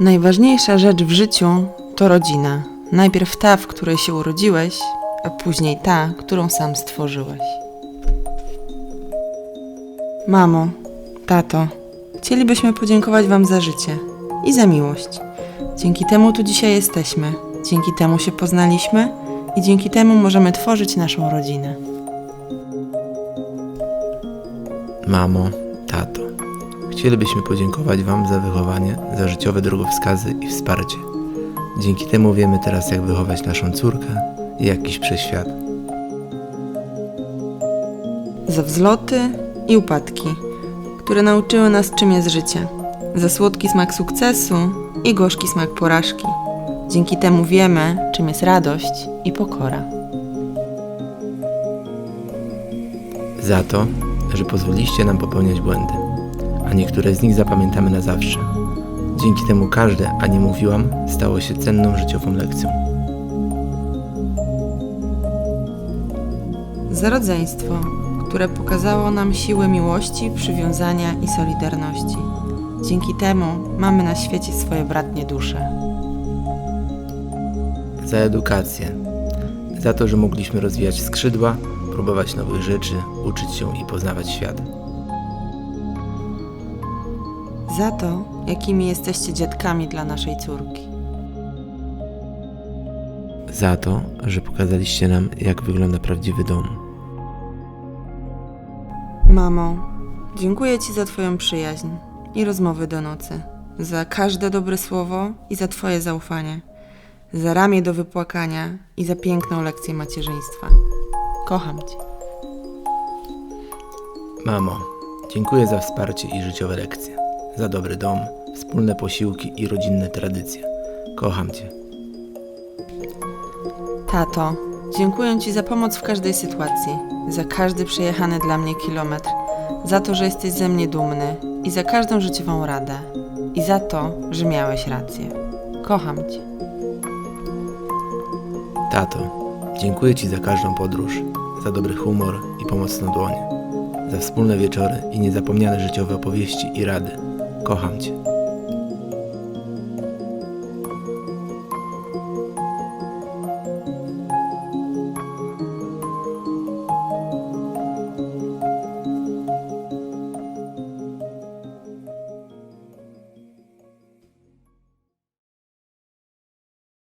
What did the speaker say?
Najważniejsza rzecz w życiu to rodzina. Najpierw ta, w której się urodziłeś, a później ta, którą sam stworzyłeś. Mamo, tato, chcielibyśmy podziękować Wam za życie i za miłość. Dzięki temu tu dzisiaj jesteśmy, dzięki temu się poznaliśmy i dzięki temu możemy tworzyć naszą rodzinę. Mamo, tato, chcielibyśmy podziękować Wam za wychowanie, za życiowe drogowskazy i wsparcie. Dzięki temu wiemy teraz, jak wychować naszą córkę i jak iść przez świat. za wzloty i upadki, które nauczyły nas, czym jest życie, za słodki smak sukcesu i gorzki smak porażki. Dzięki temu wiemy, czym jest radość i pokora. Za to, że pozwoliliście nam popełniać błędy, a niektóre z nich zapamiętamy na zawsze. Dzięki temu każde, a nie mówiłam, stało się cenną życiową lekcją. Za rodzeństwo, które pokazało nam siłę miłości, przywiązania i solidarności. Dzięki temu mamy na świecie swoje bratnie dusze. Za edukację, za to, że mogliśmy rozwijać skrzydła, próbować nowych rzeczy, uczyć się i poznawać świat. Za to, jakimi jesteście dziadkami dla naszej córki. Za to, że pokazaliście nam, jak wygląda prawdziwy dom. Mamo, dziękuję Ci za Twoją przyjaźń i rozmowy do nocy, za każde dobre słowo i za Twoje zaufanie, za ramię do wypłakania i za piękną lekcję macierzyństwa. Kocham Cię. Mamo, dziękuję za wsparcie i życiowe lekcje, za dobry dom, wspólne posiłki i rodzinne tradycje. Kocham Cię. Tato, dziękuję Ci za pomoc w każdej sytuacji, za każdy przejechany dla mnie kilometr, za to, że jesteś ze mnie dumny i za każdą życiową radę, i za to, że miałeś rację. Kocham Cię. Tato, dziękuję Ci za każdą podróż, za dobry humor i pomocną dłoń, za wspólne wieczory i niezapomniane życiowe opowieści i rady. Kocham Cię.